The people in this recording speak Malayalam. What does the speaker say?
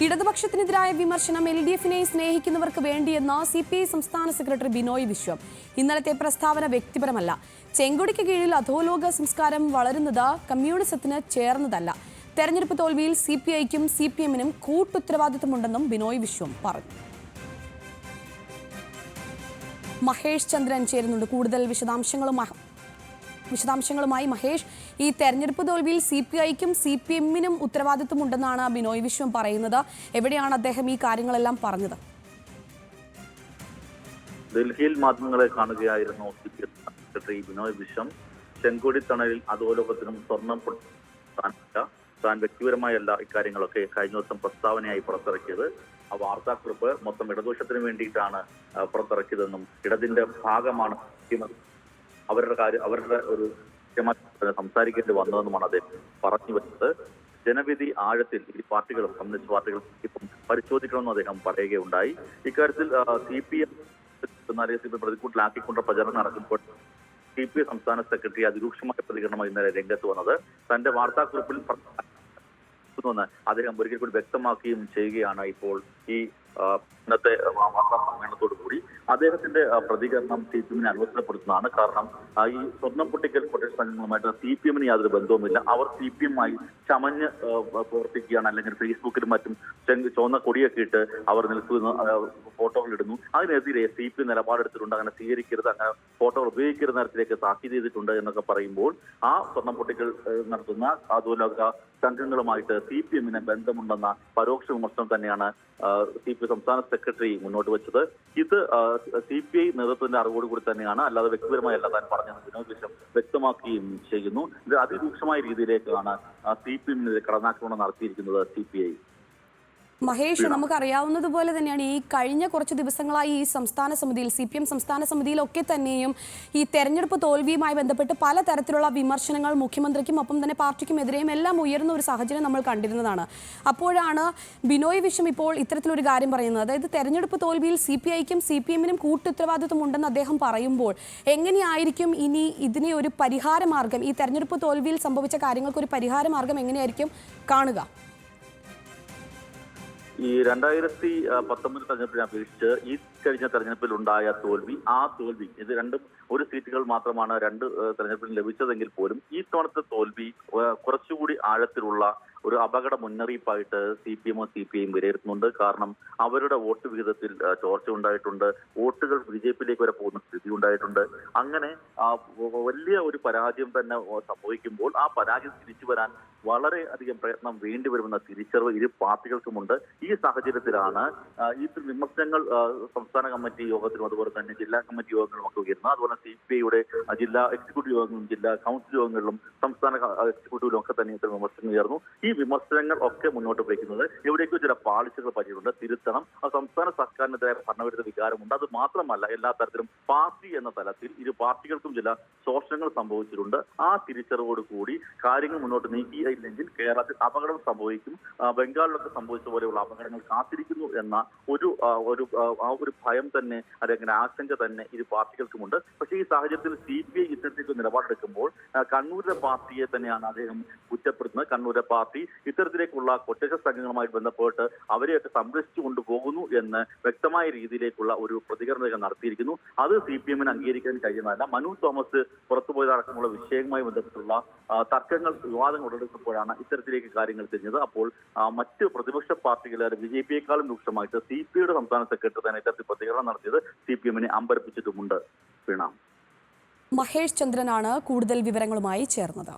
ഇടതുപക്ഷത്തിനെതിരായ വിമർശനം എൽ ഡി എഫിനെ സ്നേഹിക്കുന്നവർക്ക് വേണ്ടിയെന്ന സി പി ഐ സംസ്ഥാന സെക്രട്ടറി ബിനോയ് വിശ്വം. ഇന്നലത്തെ പ്രസ്താവന വ്യക്തിപരമല്ല. ചെങ്കൊടിക്ക് കീഴിൽ അധോലോക സംസ്കാരം വളരുന്നത് കമ്മ്യൂണിസത്തിന് ചേർന്നതല്ല. തെരഞ്ഞെടുപ്പ് തോൽവിയിൽ സി പി ഐക്കും സി പി എമ്മിനും കൂട്ടുത്തരവാദിത്തമുണ്ടെന്നും ബിനോയ് വിശ്വം പറഞ്ഞു. മഹേഷ് ചന്ദ്രൻ ചേരുന്നുണ്ട്. കൂടുതൽ വിശദാംശങ്ങളും വിശദാംശങ്ങളുമായി മഹേഷ്. ഈ തെരഞ്ഞെടുപ്പ് തോൽവിയിൽ സി പി ഐക്കും സി പി എമ്മിനും ഉത്തരവാദിത്വമുണ്ടെന്നാണ് ബിനോയ് വിശ്വം പറയുന്നത്. എവിടെയാണ് അദ്ദേഹം ഈ കാര്യങ്ങളെല്ലാം പറഞ്ഞത്? ഡൽഹിയിൽ മാധ്യമങ്ങളെ കാണുകയായിരുന്നു C P M secretary Binoy Viswam. ചെങ്കോടി തണലിൽ അധോലോകത്തിനും സ്വർണം. താൻ വ്യക്തിപരമായല്ല ഇക്കാര്യങ്ങളൊക്കെ കഴിഞ്ഞ ദിവസം പ്രസ്താവനയായി പുറത്തിറക്കിയത്. ആ വാർത്താക്കുറിപ്പ് മൊത്തം ഇടദോഷത്തിന് വേണ്ടിയിട്ടാണ് പുറത്തിറക്കിയതെന്നും ഇടതിന്റെ ഭാഗമാണ്. അവരുടെ കാര്യം അവരുടെ ഒരു സംസാരിക്കേണ്ടി വന്നതെന്നുമാണ് അദ്ദേഹം പറഞ്ഞു വരുന്നത് ജനവിധി ആഴത്തിൽ ഈ പാർട്ടികളും കമ്മ്യൂണിസ്റ്റ് പാർട്ടികളും ഇപ്പം പരിശോധിക്കണമെന്ന് അദ്ദേഹം പറയുകയുണ്ടായി. ഇക്കാര്യത്തിൽ C P M C P പ്രതിക്കൂട്ടിലാക്കിക്കൊണ്ട് പ്രചരണം നടക്കുമ്പോൾ സി പി സംസ്ഥാന സെക്രട്ടറി അതിരൂക്ഷമായ പ്രതികരണമായി ഇന്നലെ രംഗത്ത് വന്നത് തന്റെ വാർത്താക്കുറിപ്പിൽ അദ്ദേഹം ഒരിക്കൽ കൂടി വ്യക്തമാക്കുകയും ചെയ്യുകയാണ് ഇപ്പോൾ ഈ ഇന്നത്തെ വാർത്താ സമ്മേളനത്തോടു കൂടി അദ്ദേഹത്തിന്റെ പ്രതികരണം സി പി എമ്മിനെ അനുവദനപ്പെടുത്തുന്നതാണ് കാരണം ഈ സ്വർണം പൊട്ടിക്കൽ കൊട്ടേഷൻ സംഘങ്ങളുമായിട്ട് സി പി എമ്മിന് യാതൊരു ബന്ധവുമില്ല. അവർ സി പി എമ്മായി ചമഞ്ഞ് പ്രവർത്തിക്കുകയാണ് അല്ലെങ്കിൽ ഫേസ്ബുക്കിലും മറ്റും ചുവന്ന കൊടിയൊക്കെ ഇട്ട് അവർ നിൽക്കുന്ന ഫോട്ടോകൾ ഇടുന്നു. അതിനെതിരെ സി പി നിലപാടെടുത്തിട്ടുണ്ട്. അങ്ങനെ സ്വീകരിക്കരുത് അങ്ങനെ ഫോട്ടോകൾ ഉപയോഗിക്കരുത് തരത്തിലേക്ക് താക്കീത് ചെയ്തിട്ടുണ്ട് എന്നൊക്കെ പറയുമ്പോൾ ആ സ്വർണം പൊട്ടിക്കൽ നടത്തുന്ന ആധുലോക സംഘങ്ങളുമായിട്ട് സി പി എമ്മിന് ബന്ധമുണ്ടെന്ന പരോക്ഷ വിമർശനം തന്നെയാണ് സി പി സംസ്ഥാന സെക്രട്ടറി മുന്നോട്ട് വെച്ചത്. ഇത് സി പി ഐ നേതൃത്വത്തിന്റെ അറിവോട് കൂടി തന്നെയാണ് അല്ലാതെ വ്യക്തിപരമായല്ല. താൻ പറഞ്ഞത് വിനോദ് വിശ്വം വ്യക്തമാക്കുകയും ചെയ്യുന്നു. ഇത് അതിരൂക്ഷമായ രീതിയിലേക്കാണ് സി പി എമ്മിനെതിരെ കടന്നാക്രമണം നടത്തിയിരിക്കുന്നത് സി പി ഐ. മഹേഷ് നമുക്കറിയാവുന്നതുപോലെ തന്നെയാണ് ഈ കഴിഞ്ഞ കുറച്ച് ദിവസങ്ങളായി ഈ സംസ്ഥാന സമിതിയിൽ സി പി എം സംസ്ഥാന സമിതിയിലൊക്കെ തന്നെയും ഈ തെരഞ്ഞെടുപ്പ് തോൽവിയുമായി ബന്ധപ്പെട്ട് പലതരത്തിലുള്ള വിമർശനങ്ങൾ മുഖ്യമന്ത്രിക്കും ഒപ്പം തന്നെ പാർട്ടിക്കുമെതിരെയും എല്ലാം ഉയരുന്ന ഒരു സാഹചര്യം നമ്മൾ കണ്ടിരുന്നതാണ്. അപ്പോഴാണ് ബിനോയ് വിശ്വം ഇപ്പോൾ ഇത്തരത്തിലൊരു കാര്യം പറയുന്നത്. അതായത് തെരഞ്ഞെടുപ്പ് തോൽവിയിൽ സി പി ഐക്കും സി പി എമ്മിനും കൂട്ടുത്തരവാദിത്വം ഉണ്ടെന്ന് അദ്ദേഹം പറയുമ്പോൾ എങ്ങനെയായിരിക്കും ഇനി ഇതിനെ ഒരു പരിഹാര മാർഗം ഈ തെരഞ്ഞെടുപ്പ് തോൽവിയിൽ സംഭവിച്ച കാര്യങ്ങൾക്ക് ഒരു പരിഹാര മാർഗം എങ്ങനെയായിരിക്കും കാണുക? ഈ രണ്ടായിരത്തി പത്തൊമ്പത് തെരഞ്ഞെടുപ്പിനെ അപേക്ഷിച്ച് ഈ കഴിഞ്ഞ തെരഞ്ഞെടുപ്പിൽ ഉണ്ടായ തോൽവി ആ തോൽവി ഇത് രണ്ടും ഒരു സീറ്റുകൾ മാത്രമാണ് രണ്ട് തെരഞ്ഞെടുപ്പിൽ ലഭിച്ചതെങ്കിൽ പോലും ഈ തവണത്തെ തോൽവി കുറച്ചുകൂടി ആഴത്തിലുള്ള ഒരു അപകട മുന്നറിയിപ്പായിട്ട് സി പി എമ്മും സി പി ഐയും വിലയിരുത്തുന്നുണ്ട്. കാരണം അവരുടെ വോട്ട് വിഹിതത്തിൽ ചോർച്ച ഉണ്ടായിട്ടുണ്ട്. വോട്ടുകൾ ബി ജെ പിയിലേക്ക് വരെ പോകുന്ന സ്ഥിതി ഉണ്ടായിട്ടുണ്ട്. അങ്ങനെ വലിയ ഒരു പരാജയം തന്നെ സംഭവിക്കുമ്പോൾ ആ പരാജയം തിരിച്ചു വരാൻ വളരെ അധികം പ്രയത്നം വേണ്ടിവരുമെന്ന തിരിച്ചറിവ് ഇരു പാർട്ടികൾക്കുമുണ്ട്. ഈ സാഹചര്യത്തിലാണ് ഈ വിമർശനങ്ങൾ സംസ്ഥാന കമ്മിറ്റി യോഗത്തിലും അതുപോലെ തന്നെ ജില്ലാ കമ്മിറ്റി യോഗങ്ങളിലും ഒക്കെ ഉയരുന്നത്. അതുപോലെ സി പി ഐയുടെ ജില്ലാ എക്സിക്യൂട്ടീവ് യോഗങ്ങളും ജില്ലാ കൗൺസിൽ യോഗങ്ങളിലും സംസ്ഥാന എക്സിക്യൂട്ടീവിലും ഒക്കെ തന്നെ ഇത്തരം വിമർശനങ്ങൾ ഉയർന്നു. ഈ വിമർശനങ്ങൾ ഒക്കെ മുന്നോട്ട് വയ്ക്കുന്നത്. എവിടേക്കോ ചില പാളിച്ചകൾ പറ്റിയിട്ടുണ്ട്. തിരുത്തണം. ആ സംസ്ഥാന സർക്കാരിനെതിരായ ഭരണവിരുദ്ധ വികാരമുണ്ട്. അത് മാത്രമല്ല എല്ലാ തരത്തിലും പാർട്ടി എന്ന തലത്തിൽ ഇരു പാർട്ടികൾക്കും ചില ശോഷണങ്ങൾ സംഭവിച്ചിട്ടുണ്ട്. ആ തിരിച്ചറിവോട് കൂടി കാര്യങ്ങൾ മുന്നോട്ട് നീക്കിയില്ലെങ്കിൽ കേരളത്തിൽ അപകടം സംഭവിക്കും. ബംഗാളിലൊക്കെ സംഭവിച്ച പോലെയുള്ള അപകടങ്ങൾ കാത്തിരിക്കുന്നു എന്ന ഒരു ഒരു ആ, ഒരു ഭയം തന്നെ അല്ലെങ്കിൽ ആശങ്ക തന്നെ ഇരു പാർട്ടികൾക്കുമുണ്ട്. പക്ഷേ ഈ സാഹചര്യത്തിൽ സി പി ഐ ഇത്തരത്തിലേക്ക് നിലപാടെടുക്കുമ്പോൾ കണ്ണൂരിലെ പാർട്ടിയെ തന്നെയാണ് അദ്ദേഹം കുറ്റപ്പെടുത്തുന്നത്. കണ്ണൂരിലെ പാർട്ടി ഇത്തരത്തിലേക്കുള്ള കൊട്ടേഷൻ സംഘങ്ങളുമായി ബന്ധപ്പെട്ട് അവരെയൊക്കെ സംരക്ഷിച്ചു കൊണ്ടുപോകുന്നു എന്ന് വ്യക്തമായ രീതിയിലേക്കുള്ള ഒരു പ്രതികരണം നടത്തിയിരിക്കുന്നു. അത് സി പി എമ്മിന് അംഗീകരിക്കാൻ കഴിയുന്നതല്ല. മനു തോമസ് പുറത്തുപോയതടക്കമുള്ള വിഷയവുമായി ബന്ധപ്പെട്ടുള്ള തർക്കങ്ങൾ വിവാദങ്ങൾ ഉടലെടുത്തപ്പോഴാണ് ഇത്തരത്തിലേക്ക് കാര്യങ്ങൾ തിരിഞ്ഞത് അപ്പോൾ മറ്റ് പ്രതിപക്ഷ പാർട്ടികളെ ബി ജെ പിയെക്കാളും രൂക്ഷമായിട്ട് സി പി ഐയുടെ സംസ്ഥാന സെക്രട്ടറി തന്നെ ഇത്തരത്തിൽ പ്രതികരണം നടത്തിയത് സി പി എമ്മിനെ അമ്പരപ്പിച്ചിട്ടുമുണ്ട്. വീണ. മഹേഷ് ചന്ദ്രനാണ് കൂടുതൽ വിവരങ്ങളുമായി ചേർന്നത്.